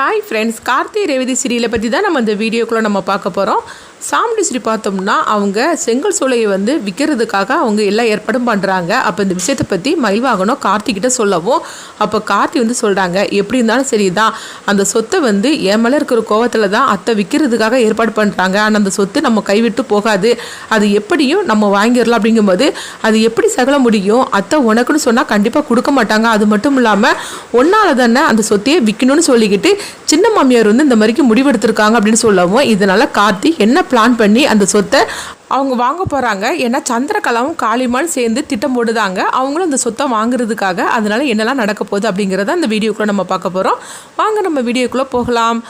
Hi friends Karthi Revathi சீரியலை பற்றி தான் நம்ம இந்த வீடியோக்குள்ளே நம்ம பார்க்க போகிறோம் சாமுண்டீஸ்வரி பார்த்தோம்னா அவங்க செங்கல் சூளையை வந்து விற்கிறதுக்காக அவங்க எல்லா ஏற்பாடும் பண்ணுறாங்க அப்போ இந்த விஷயத்தை பற்றி மயில்வாகனம் கார்த்திகிட்ட சொல்லவும் அப்போ கார்த்தி வந்து சொல்கிறாங்க எப்படி இருந்தாலும் சரி தான் அந்த சொத்தை வந்து என் மேலே இருக்கிற கோவத்தில் தான் அத்தை விற்கிறதுக்காக ஏற்பாடு பண்ணுறாங்க ஆனால் அந்த சொத்து நம்ம கைவிட்டு போகாது. அது எப்படியும் நம்ம வாங்கிடலாம். அப்படிங்கும்போது அது எப்படி சகல முடியும்? அத்தை உனக்குன்னு சொன்னால் கண்டிப்பாக கொடுக்க மாட்டாங்க. அது மட்டும் இல்லாமல் ஒன்றால் தானே அந்த சொத்தையே விற்கணும்னு சொல்லிக்கிட்டு சின்ன மாமியார் வந்து இந்த மாதிரிக்கு முடிவெடுத்திருக்காங்க. அப்படின்னு சொல்லவும் இதனால் கார்த்தி என்ன பிளான் பண்ணி அந்த சொத்தை அவங்க வாங்க போகிறாங்க ஏன்னா சந்திரகலாவும் காளிமால் சேர்ந்து திட்டம் போடுதாங்க. அவங்களும் அந்த சொத்தை வாங்குறதுக்காக அதனால் என்னெல்லாம் நடக்க போகுது அப்படிங்கிறத அந்த வீடியோக்குள்ளே நம்ம பார்க்க போகிறோம் வாங்க நம்ம வீடியோக்குள்ளே போகலாம்.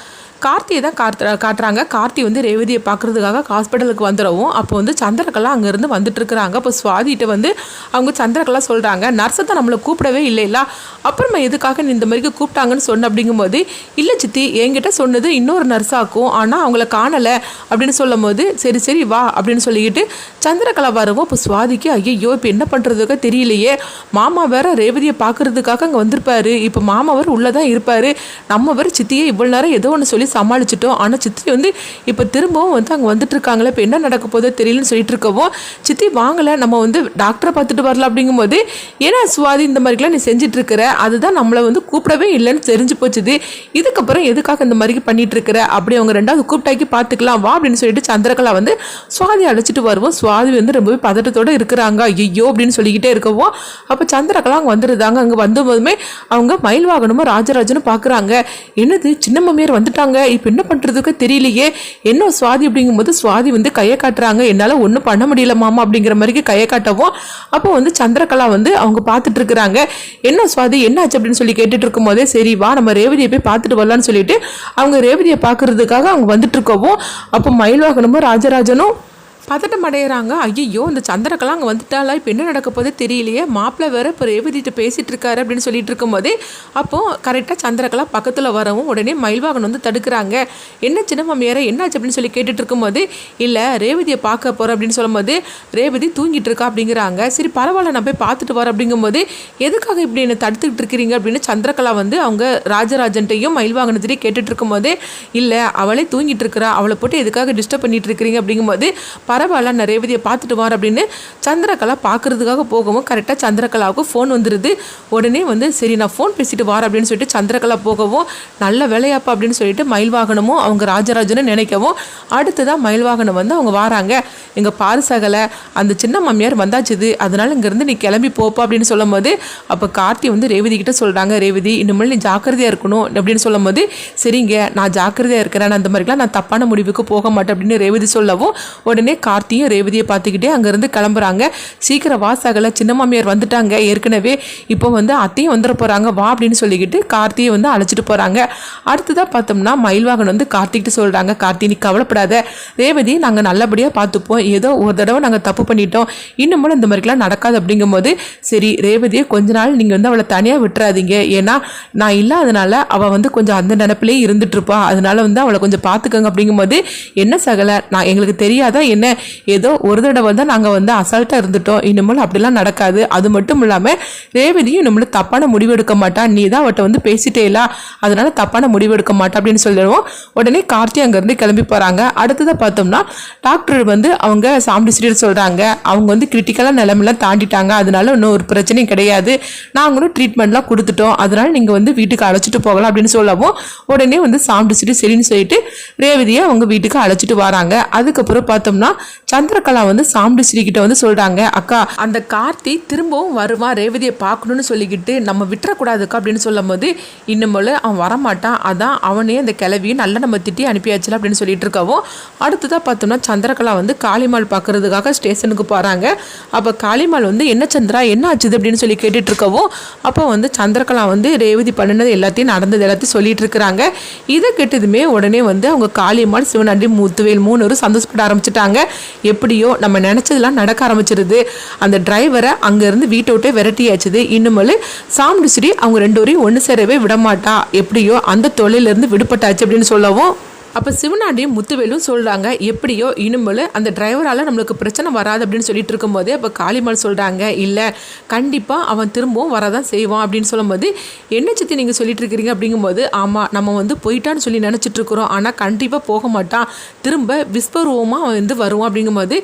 கார்த்தியை தான் கார்த்த காட்டுறாங்க. கார்த்தி வந்து ரேவதியை பார்க்குறதுக்காக ஹாஸ்பிட்டலுக்கு வந்துடவும். அப்போ வந்து சந்திரகலா அங்கேருந்து வந்துட்டு இருக்கிறாங்க அப்போ சுவாதிகிட்ட வந்து அவங்க சந்திரகலா சொல்கிறாங்க நர்ஸை தான் நம்மளை கூப்பிடவே இல்லைல்ல. அப்புறமா எதுக்காக நீ இந்த மாதிரி கூப்பிட்டாங்கன்னு சொன்ன? அப்படிங்கும்போது இல்லை சித்தி என்கிட்ட சொன்னது இன்னொரு நர்ஸாக்கும். ஆனால் அவங்கள காணலை. அப்படின்னு சொல்லும் போது சரி சரி வா. அப்படின்னு சொல்லிக்கிட்டு சந்திரகலா வரவும் இப்போ சுவாதிக்கு ஐயோ இப்போ என்ன பண்ணுறதுக்கோ தெரியலையே. மாமா வேற ரேவதியை பார்க்கறதுக்காக அங்கே வந்திருப்பாரு. இப்போ மாமாவர் உள்ளே தான் இருப்பார். நம்ம வேறு சித்தியை இவ்வளோ நேரம் ஏதோ ஒன்று சொல்லி சமாளிச்சிட்டோம். ஆனால் சித்தி வந்து இப்போ திரும்பவும் வந்து அங்கே வந்துட்டு இருக்காங்களே இப்போ என்ன நடக்க போதோ தெரியலன்னு சொல்லிட்டு இருக்கவும் சித்தி வாங்கலை. நம்ம வந்து டாக்டரை பார்த்துட்டு வரலாம் அப்படிங்கும்போது ஏன்னா சுவாதி இந்த மாதிரிலாம் நீ செஞ்சிட்ருக்கிற அதுதான் நம்மளை வந்து கூப்பிடவே இல்லைன்னு தெரிஞ்சு போச்சுது. இதுக்கப்புறம் எதுக்காக இந்த மாதிரி பண்ணிட்டு அப்படி அவங்க ரெண்டாவது கூப்பிட்டாக்கி பார்த்துக்கலாம். வா அப்படின்னு சொல்லிட்டு சந்திரகலா வந்து சுவாதி அழைச்சிட்டு வருவோம். சுவாதி வந்து ரொம்பவே பதட்டத்தோடு இருக்கிறாங்க. ஐயோ அப்படின்னு சொல்லிக்கிட்டே இருக்கவும் அப்போ சந்திரகலா அங்கே வந்துருந்தாங்க அங்கே வந்தபோதுமே அவங்க மயில் வாகனமும் ராஜராஜனும் பார்க்குறாங்க என்னது சின்ன மம்மியார் வந்துட்டாங்க. இப்போ என்ன பண்ணுறதுக்கு தெரியலையே. என்ன சுவாதி அப்படிங்கும்போது சுவாதி வந்து கையை காட்டுறாங்க. என்னால் ஒன்றும் பண்ண முடியல மாமா அப்படிங்கிற மாதிரி கையை காட்டவும் அப்போ வந்து சந்திரகலா வந்து அவங்க பார்த்துட்டு இருக்கிறாங்க. என்ன சுவாதி என்னாச்சு அப்படின்னு சொல்லி கேட்டுட்டு இருக்கும் போதே சரி வா நம்ம ரேவதியை போய் பார்த்துட்டு வரலான்னு சொல்லிட்டு அவங்க ரேவதியை பார்க்கறதுக்காக அவங்க வந்துட்டு இருக்கவும் அப்போ மயில்வாகனமும் ராஜராஜனும் பதட்டம் அடையிறாங்க. ஐயோ இந்த சந்திரகலா அங்கே வந்துட்டாலா இப்போ என்ன நடக்க போதே தெரியலையே. மாப்பிள்ளை வேற இப்போ ரேவதிட்டு பேசிகிட்டு இருக்காரு அப்படின்னு சொல்லிட்டு இருக்கும்போதே அப்போது கரெக்டாக சந்திரகலா பக்கத்தில் வரவும் உடனே மயில்வாகன் வந்து தடுக்கிறாங்க. என்ன சின்ன மாமியாரே என்னாச்சு? அப்படின்னு சொல்லி கேட்டுட்டு இருக்கும்போது இல்லை ரேவதியை பார்க்க போகிறோம் அப்படின்னு சொல்லும்போது ரேவதி தூங்கிட்டு இருக்கா அப்படிங்கிறாங்க. சரி பரவாயில்ல நான் போய் பார்த்துட்டு வரேன் அப்படிங்கும்போது எதுக்காக இப்படி என்னை தடுத்துக்கிட்டு இருக்கிறீங்க? அப்படின்னு சந்திரகலா வந்து அவங்க ராஜராஜன்ட்டையும் மயில்வாகனத்திட்டையும் கேட்டுட்டு இருக்கும்போது இல்லை அவளே தூங்கிட்டு இருக்கிறா. அவளை போட்டு எதுக்காக டிஸ்டர்ப் பண்ணிட்டு இருக்கிறீங்க? அப்படிங்கும்போது பரவாயில்ல நான் ரேவதியை பார்த்துட்டு வரேன் அப்படின்னு சந்திரகலா பார்க்கறதுக்காக போகவும் கரெக்டாக சந்திரகலாவுக்கு ஃபோன் வந்துடுது உடனே வந்து சரி நான் ஃபோன் பேசிட்டு வரேன் அப்படின்னு சொல்லிட்டு சந்திரகலா போகவும் நல்ல வேலையாப்பா அப்படின்னு சொல்லிட்டு மயில் வாகனமும் அவங்க ராஜராஜனும் நினைக்கவும் அடுத்ததான் மயில் வாகனம் வந்து அவங்க வாராங்க. எங்கள் பாரிசகலை அந்த சின்ன மாமியார் வந்தாச்சுது அதனால் இங்கேருந்து நீ கிளம்பி போப்பா அப்படின்னு சொல்லும் போது அப்போ கார்த்தி வந்து ரேவதி கிட்ட சொல்கிறாங்க ரேவதி இனிமேல் நீ ஜாக்கிரதையாக இருக்கணும் அப்படின்னு சொல்லும் போது சரிங்க நான் ஜாக்கிரதையாக இருக்கிறேன் அந்த மாதிரிலாம் நான் தப்பான முடிவுக்கு போக மாட்டேன் அப்படின்னு ரேவதி சொல்லவும் உடனே கார்த்தியும் ரேவதியை பார்த்துக்கிட்டே அங்கேருந்து கிளம்புறாங்க. சீக்கிரம் வாசகலை சின்ன மாமியார் வந்துட்டாங்க. ஏற்கனவே இப்போ வந்து அத்தையும் வந்துட போகிறாங்க வா அப்படின்னு சொல்லிக்கிட்டு கார்த்தியை வந்து அழைச்சிட்டு போகிறாங்க அடுத்ததாக பார்த்தோம்னா மயில்வாகன் வந்து கார்த்திக்கிட்டு சொல்கிறாங்க கார்த்தி நீ கவலைப்படாத. ரேவதி நாங்கள் நல்லபடியாக பார்த்துப்போம். ஏதோ ஒரு தடவை நாங்கள் தப்பு பண்ணிட்டோம். இன்னமும் இந்த மாதிரிலாம் நடக்காது அப்படிங்கும்போது சரி ரேவதியை கொஞ்ச நாள் நீங்கள் வந்து அவளை தனியாக விட்டுறாதீங்க. ஏன்னா நான் இல்லாதனால அவள் வந்து கொஞ்சம் அந்த நினப்பிலே இருந்துட்டு இருப்பா. அதனால வந்து அவளை கொஞ்சம் பார்த்துக்கோங்க அப்படிங்கும்போது என்ன சகல? நான் எங்களுக்கு தெரியாதா? என்ன ஏதோ ஒரு தடவை தான் நாங்கள் வந்து அசால்ட்டாக இருந்துட்டோம். இனிமேல் அப்படிலாம் நடக்காது. அது மட்டும் இல்லாமல் ரேவதியும் இனிமேல் தப்பான முடிவு எடுக்க மாட்டா. நீ தான் அவட்ட வந்து பேசிட்டேலா அதனால தப்பான முடிவு எடுக்க மாட்டா அப்படின்னு சொல்லிடுவோம். உடனே கார்த்தி அங்கேருந்து கிளம்பி போகிறாங்க அடுத்ததாக பார்த்தோம்னா டாக்டர் வந்து அவங்க சாமி சீரியல் சொல்கிறாங்க அவங்க வந்து கிரிட்டிக்கலாக நிலமெல்லாம் தாண்டிட்டாங்க. அதனால இன்னும் ஒரு பிரச்சனையும் கிடையாது. நாங்களும் ட்ரீட்மெண்ட்லாம் கொடுத்துட்டோம். அதனால நீங்கள் வந்து வீட்டுக்கு அழைச்சிட்டு போகலாம் அப்படின்னு சொல்லவும் உடனே வந்து சாம்பிள் சீரியல் சரின்னு சொல்லிட்டு ரேவதியை அவங்க வீட்டுக்கு அழைச்சிட்டு வராங்க. அதுக்கப்புறம் பார்த்தோம்னா சந்திரகலா வந்து சாம்பிள் ஸ்ரீ கிட்ட வந்து சொல்கிறாங்க அக்கா அந்த கார்த்தி திரும்பவும் வருவான் ரேவதியை பார்க்கணும்னு சொல்லிக்கிட்டு நம்ம விட்டுறக்கூடாதுக்கா? அப்படின்னு சொல்லும் போது இன்னும்போல அவன் வரமாட்டான். அதான் அவனே அந்த கிளவியும் நல்லா நம்ம திட்டி அனுப்பியாச்சுல அப்படின்னு சொல்லிட்டு இருக்கவும் அடுத்ததாக பார்த்தோம்னா சந்திரகலா வந்து காளிமால் பார்க்கறதுக்காக ஸ்டேஷனுக்கு போகிறாங்க அப்போ காளிமால் வந்து என்ன சந்திரா என்ன ஆச்சுது? அப்படின்னு சொல்லி கேட்டுட்டு இருக்கவும் அப்போ வந்து சந்திரகலா வந்து ரேவதி பண்ணினது எல்லாத்தையும் நடந்தது எல்லாத்தையும் சொல்லிட்டு இருக்கிறாங்க. இதை கேட்டதுமே உடனே வந்து அவங்க காளியம்மாள் சிவனாண்டி முத்துவேல் மூணு சந்தோஷப்பட ஆரம்பிச்சிட்டாங்க. எப்படியோ நம்ம நினச்சதெல்லாம் நடக்க ஆரம்பிச்சிருது. அந்த டிரைவரை அங்கேருந்து வீட்டை விட்டே விரட்டியாச்சுது. இன்னுமேல் சாமுடிச்சிரி அவங்க ரெண்டு பேரையும் ஒன்று சேரவே விடமாட்டா. எப்படியோ அந்த தொழிலிருந்து விடுபட்டாச்சு அப்படின்னு சொல்லவும் அப்போ சிவனாண்டியும் முத்துவேலும் சொல்கிறாங்க எப்படியோ இனிமேல் அந்த டிரைவரால் நம்மளுக்கு பிரச்சனை வராது அப்படின்னு சொல்லிட்டு இருக்கும்போது அப்போ காளிமால் சொல்கிறாங்க இல்லை கண்டிப்பாக அவன் திரும்பவும் வரதான் செய்வான் அப்படின்னு சொல்லும்போது என்ன சித்தி நீங்கள் சொல்லிட்டு இருக்கிறீங்க? அப்படிங்கும்போது ஆமாம் நம்ம வந்து போயிட்டான்னு சொல்லி நினச்சிட்டு இருக்கிறோம். ஆனால் கண்டிப்பாக போக மாட்டான். திரும்ப விஸ்வரூபமாக அவன் வந்து வருவான் அப்படிங்கும்போது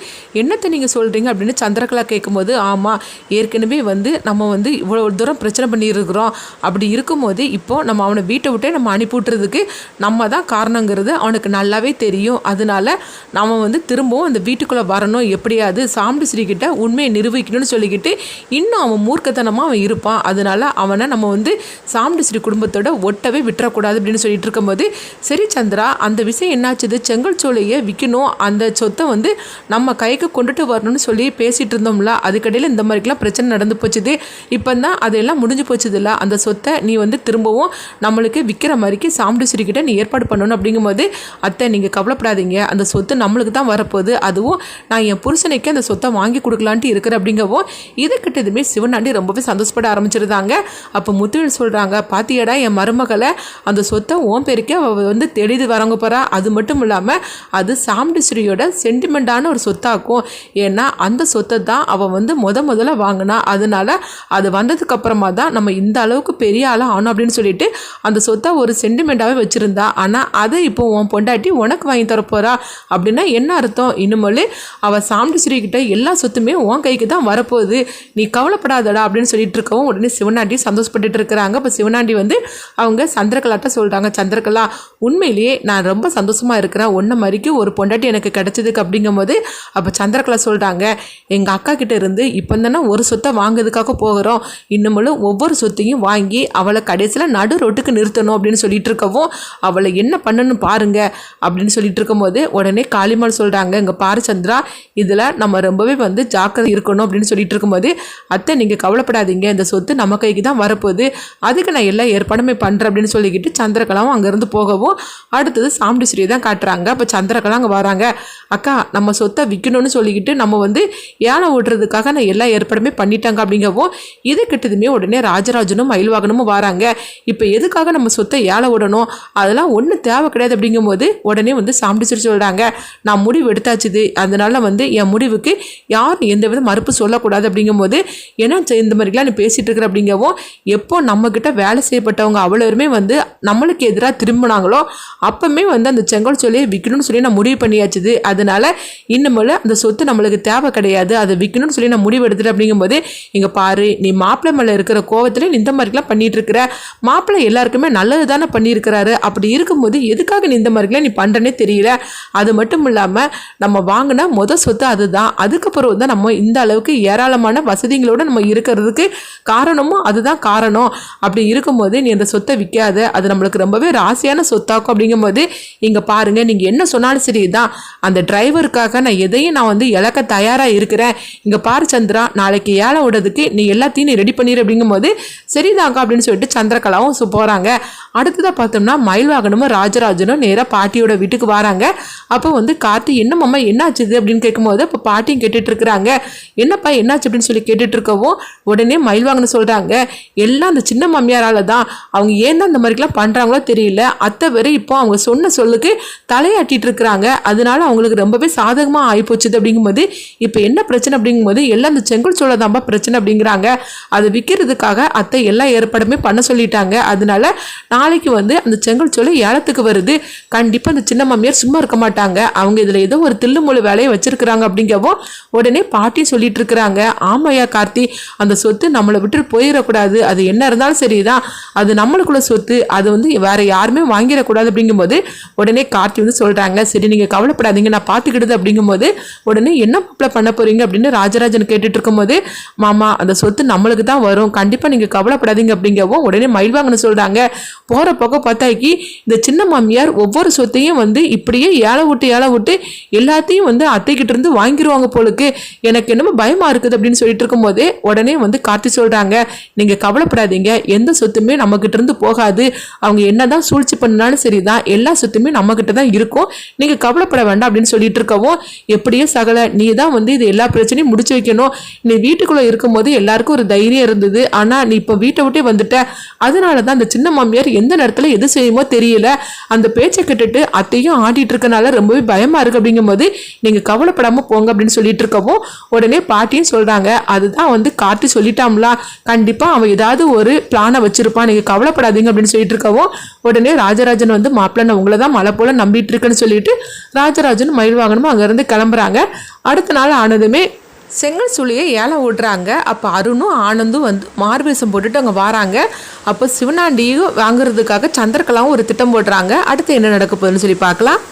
என்னத்தை நீங்கள் சொல்கிறீங்க அப்படின்னு சந்திரகலா கேட்கும்போது ஆமாம் ஏற்கனவே வந்து நம்ம வந்து இவ்வளோ தூரம் பிரச்சனை பண்ணியிருக்கிறோம். அப்படி இருக்கும்போது இப்போ நம்ம அவனை வீட்டை விட்டே நம்ம அனுப்பி விட்டுறதுக்கு நம்ம தான் காரணங்கிறது அவனுக்கு நல்லாவே தெரியும். அதனால நாம் வந்து திரும்பவும் அந்த வீட்டுக்குள்ளே வரணும். எப்படியாவது சாம்பி ஸ்ரீகிட்ட உண்மையை நிரூபிக்கணும்னு சொல்லிக்கிட்டு இன்னும் அவன் மூர்க்கத்தனமாக அவன் இருப்பான். அதனால அவனை நம்ம வந்து சாம்பி ஸ்ரீ குடும்பத்தோட ஒட்டவே விட்டுறக்கூடாது அப்படின்னு சொல்லிட்டு இருக்கும்போது சரி சந்திரா அந்த விஷயம் என்னாச்சுது? செங்கல் சோலையை விற்கணும் அந்த சொத்தை வந்து நம்ம கைக்கு கொண்டுட்டு வரணும்னு சொல்லி பேசிகிட்டு இருந்தோம்ல அதுக்கடையில் இந்த மாதிரிக்கெல்லாம் பிரச்சனை நடந்து போச்சுது. இப்போ தான் அதெல்லாம் முடிஞ்சு போச்சுதுல்ல. அந்த சொத்தை நீ வந்து திரும்பவும் நம்மளுக்கு விற்கிற மாதிரிக்கு சாம்பி ஸ்ரீகிட்ட நீ ஏற்பாடு பண்ணணும் அப்படிங்கும்போது அத்தை நீங்கள் கவலைப்படாதீங்க. அந்த சொத்து நம்மளுக்கு தான் வரப்போகுது. அதுவும் நான் என் புருஷனுக்கே அந்த சொத்தை வாங்கி கொடுக்கலான்ட்டு இருக்கிறேன் அப்படிங்கவும் இதுக்கிட்ட கிட்டதுமே சிவனாண்டி ரொம்பவே சந்தோஷப்பட ஆரம்பிச்சிருந்தாங்க. அப்போ முத்துவில் சொல்கிறாங்க பாத்தியடா என் மருமகளை அந்த சொத்தை ஓம் பேருக்கே அவள் வந்து தெளிது வரவங்க போகிறா அது மட்டும் இல்லாமல் அது சாம்டிஸ்ரீயோட சென்டிமெண்ட்டான ஒரு சொத்தாக்கும். ஏன்னா அந்த சொத்தை தான் அவள் வந்து முத முதல்ல வாங்கினா. அதனால் அது வந்ததுக்கப்புறமா தான் நம்ம இந்த அளவுக்கு பெரிய ஆளாக ஆனோம் அப்படின்னு சொல்லிட்டு அந்த சொத்தை ஒரு சென்டிமெண்ட்டாகவே வச்சுருந்தா. ஆனால் அதை இப்போ உன் பொண்டாட்டி உனக்கு வாங்கி தரப்போறா? அப்படின்னா என்ன அர்த்தம்? இனிமேல் அவள் சாம்டிஸ்ரீ ஸ்ரீகிட்ட எல்லா சொத்துமே உன் கைக்கு தான் வரப்போகுது. நீ கவலைப்படாதடா அப்படின்னு சொல்லிட்டு இருக்கவும் உடனே சிவனாண்டி சந்தோஷப்பட்டுட்டு இருக்கிறாங்க. இப்போ சிவனாண்டி வந்து அவங்க சந்திரகலாட்ட சொல்கிறாங்க சந்திரகலா உண்மையிலேயே நான் ரொம்ப சந்தோஷமாக இருக்கிறேன். ஒன்றை மாதிரிக்கு ஒரு பொண்டாட்டி எனக்கு கிடைச்சதுக்கு அப்படிங்கும்போது அப்போ சந்திரகலா சொல்கிறாங்க எங்கள் அக்கா கிட்ட இருந்து இப்போ தானே ஒரு சொத்தை வாங்குறதுக்காக போகிறோம். இன்னுமேலும் ஒவ்வொரு சொத்தையும் வாங்கி அவளை கடைசியில் நடு ரோட்டுக்கு நிறுத்தணும் அப்படின்னு சொல்லிட்டு இருக்கவும் அவளை என்ன பண்ணணும் பாருங்க. அப்படின்னு சொல்லிட்டு இருக்கும்போது உடனே காளிமால் சொல்கிறாங்க இங்கே பாரு சந்திரா இதில் நம்ம ரொம்பவே வந்து ஜாக்கிரதை இருக்கணும் அப்படின்னு சொல்லிட்டு இருக்கும்போது அத்தை நீங்கள் கவலைப்படாதீங்க இந்த சொத்து நம்ம கைக்கு தான் வரப்போகுது. அதுக்கு நான் எல்லா ஏற்பாடுமே பண்ணுறேன் அப்படின்னு சொல்லிக்கிட்டு சந்திரகலாவும் அங்கேருந்து போகவும் அடுத்தது சாமுண்டிஸ்ரீ தான் காட்டுறாங்க. அப்போ சந்திரகலா அங்கே வராங்க அக்கா நம்ம சொத்தை விற்கணும்னு சொல்லிக்கிட்டு நம்ம வந்து ஏழை ஓட்டுறதுக்காக நான் எல்லா ஏற்பாடுமே பண்ணிட்டாங்க அப்படிங்கவும் இது கிட்டதுமே உடனே ராஜராஜனும் மயில்வாகனமும் வராங்க. இப்போ எதுக்காக நம்ம சொத்தை ஏழை விடணும் அதெல்லாம் ஒன்றும் தேவை கிடையாது அப்படிங்கும்போது உடனே வந்து சாம்பிடிச்சிட்டு சொல்கிறாங்க நான் முடிவு எடுத்தாச்சுது அதனால வந்து என் முடிவுக்கு யாரும் எந்த வித மறுப்பு சொல்லக்கூடாது. அப்படிங்கும்போது ஏன்னா இந்த மாதிரிலாம் நீ பேசிகிட்டு இருக்கிற அப்படிங்கவும் எப்போ நம்மக்கிட்ட வேலை செய்யப்பட்டவங்க அவ்வளோருமே வந்து நம்மளுக்கு எதிராக திரும்பினாங்களோ அப்பவுமே வந்து அந்த செங்கல் சொல்லியை விற்கணும்னு சொல்லி நான் முடிவு பண்ணியாச்சுது அதனால இன்னுமேல அந்த சொத்து நம்மளுக்கு தேவை கிடையாது. அதை விற்கணும்னு சொல்லி நான் முடிவு எடுத்துட்டேன் அப்படிங்கும்போது இங்கே பாரு நீ மாப்பிள்ளை மேலே இருக்கிற கோவத்தில் நீ இந்த மாதிரிலாம் பண்ணிட்டு இருக்கிற. மாப்பிள்ளை எல்லாருக்குமே நல்லது தானே பண்ணியிருக்கிறாரு. அப்படி இருக்கும்போது எதுக்காக நீ எந்த மாதிரிலாம் நீ பண்ணுறனே தெரியல. அது மட்டும் இல்லாமல் நம்ம வாங்கின மொதல் சொத்து அதுதான். அதுக்கப்புறம் தான் நம்ம இந்த அளவுக்கு ஏராளமான வசதிகளோடு நம்ம இருக்கிறதுக்கு காரணமும் அதுதான் காரணம். அப்படி இருக்கும்போது நீ அந்த சொத்தை விற்காது அது நம்மளுக்கு ரொம்பவே ராசியான சொத்தாக்கும். அப்படிங்கும்போது இங்கே பாருங்கள் நீங்கள் என்ன சொன்னாலும் சரி தான் அந்த டிரைவருக்காக நான் எதையும் நான் வந்து இழக்க தயாராக இருக்கிறேன். இங்கே பாரு சந்திரா நாளைக்கு ஏழை விடுறதுக்கு நீ எல்லாத்தையும் நீ ரெடி பண்ணிடு அப்படிங்கும்போது சரிதாங்க அப்படின்னு சொல்லிட்டு சந்திரகலாவும் போகிறாங்க அடுத்ததாக பார்த்தோம்னா மயில் வாகனமும் ராஜராஜனும் நேராக பாட்டியோட வீட்டுக்கு வராங்க. அப்போ வந்து கார்த்தி என்னம்மா என்னாச்சுது அப்படின்னு கேட்கும்போது அப்போ பாட்டியும் கேட்டுட்டு இருக்கிறாங்க. என்னப்பா என்னாச்சு? அப்படின்னு சொல்லி கேட்டுட்டு இருக்கவும் உடனே மயில் வாங்கின சொல்கிறாங்க எல்லாம் அந்த சின்ன மாமியாரால தான். அவங்க ஏன் தான் இந்த மாதிரிலாம் பண்ணுறாங்களோ தெரியல. அத்தை வரை இப்போ அவங்க சொன்ன சொல்லுக்கு தலையாட்டிட்டு இருக்கிறாங்க. அதனால அவங்களுக்கு ரொம்பவே சாதகமாக ஆகிப்போச்சுது அப்படிங்கும்போது இப்போ என்ன பிரச்சனை அப்படிங்கும்போது எல்லாம் அந்த செங்கல் சோழ தான்ப்பா பிரச்சனை அப்படிங்கிறாங்க. அதை விற்கிறதுக்காக அத்தை எல்லா ஏற்பாடுமே பண்ண சொல்லிட்டாங்க. அதனால நாளைக்கு வந்து அந்த செங்கல் சோலை ஏலத்துக்கு வருது. கண்டிப்பாக அந்த சின்ன மாமியார் சும்மா இருக்க மாட்டாங்க. அவங்க இதில் ஏதோ ஒரு தில்லு முழு வேலையை வச்சிருக்கிறாங்க அப்படிங்கவோ உடனே பாட்டி சொல்லிட்டு இருக்கிறாங்க. ஆமாயா கார்த்தி அந்த சொத்து நம்மளை விட்டு போயிடக்கூடாது. அது என்ன இருந்தாலும் சரிதான். அது நம்மளுக்குள்ள சொத்து. அது வந்து வேற யாருமே வாங்கிடக்கூடாது அப்படிங்கும்போது உடனே கார்த்தி வந்து சொல்றாங்க சரி நீங்க கவலைப்படாதீங்க. நான் பார்த்துக்கிடுது அப்படிங்கும்போது உடனே என்ன மாப்பிள்ள பண்ண போறீங்க? அப்படின்னு ராஜராஜன் கேட்டுட்டு இருக்கும்போது மாமா அந்த சொத்து நம்மளுக்கு தான் வரும். கண்டிப்பா நீங்க கவலைப்படாதீங்க. அப்படிங்கவும் உடனே மயில்வாங்கன்னு சொல்றாங்க போற பக்கம் பார்த்தாக்கி இந்த சின்ன மாமியார் ஒவ்வொரு சொத்தையும் வந்து இப்படியே ஏழை விட்டு ஏழை விட்டு எல்லாத்தையும் வந்து அத்தைக்கிட்ட இருந்து வாங்கிடுவாங்க போலுக்கு. எனக்கு என்னமோ பயமா இருக்குது அப்படின்னு சொல்லிட்டு இருக்கும்போது உடனே வந்து கார்த்தி சொல்றாங்க நீங்க கவலைப்படாதீங்க. எந்த சொத்துமே நம்ம கிட்ட இருந்து போகாது. அவங்க என்னதான் சூழ்ச்சி பண்ணாலும் சரிதான். எல்லா சொத்துமே நம்ம கிட்ட தான் இருக்கும். நீங்க கவலைப்பட வேண்டாம் அப்படின்னு சொல்லிட்டு இருக்கவும் எப்படியோ சகல நீ தான் வந்து இது எல்லா பிரச்சனையும் முடிச்சு வைக்கணும். நீ வீட்டுக்குள்ள இருக்கும்போது எல்லாருக்கும் ஒரு தைரியம் இருந்தது. ஆனா நீ இப்போ வீட்டை விட்டே வந்துட்ட. அதனால தான் அந்த சின்ன மாமியார் எந்த நேரத்துல எது செய்யுமோ தெரியல. அந்த பேச்சு பேச்சை கேட்டுட்டு அத்தையும் ஆடிட்டு இருக்கனால ரொம்பவே பயமா இருக்கு அப்படிங்கும்போது நீங்க கவலைப்படாம போங்க அப்படின்னு சொல்லிட்டு இருக்கவும் உடனே பாட்டியும் சொல்றாங்க. அதுதான் வந்து காட்டு சொல்லிட்டாம்ல கண்டிப்பா அவன் ஏதாவது ஒரு பிளானை வச்சிருப்பான். நீங்க கவலைப்படாதீங்க அப்படின்னு சொல்லிட்டு இருக்கவும் உடனே ராஜராஜன் வந்து மாப்பிள்ளை நான் உங்களை தான் மழை போல நம்பிட்டு இருக்கேன்னு சொல்லிட்டு ராஜராஜன் மயில் வாங்கணுமோ அங்கேருந்து கிளம்புறாங்க. அடுத்த நாள் ஆனதுமே செங்கல் சுழியை ஏலம் விடுறாங்க அப்போ அருணும் ஆனந்தும் வந்து மார்வேஷம் போட்டுட்டு அங்கே வராங்க. அப்போ சிவனாண்டியும் வாங்குறதுக்காக சந்திரகலாவும் ஒரு திட்டம் போடுறாங்க. அடுத்து என்ன நடக்க போகுதுன்னு சொல்லி பார்க்கலாம்.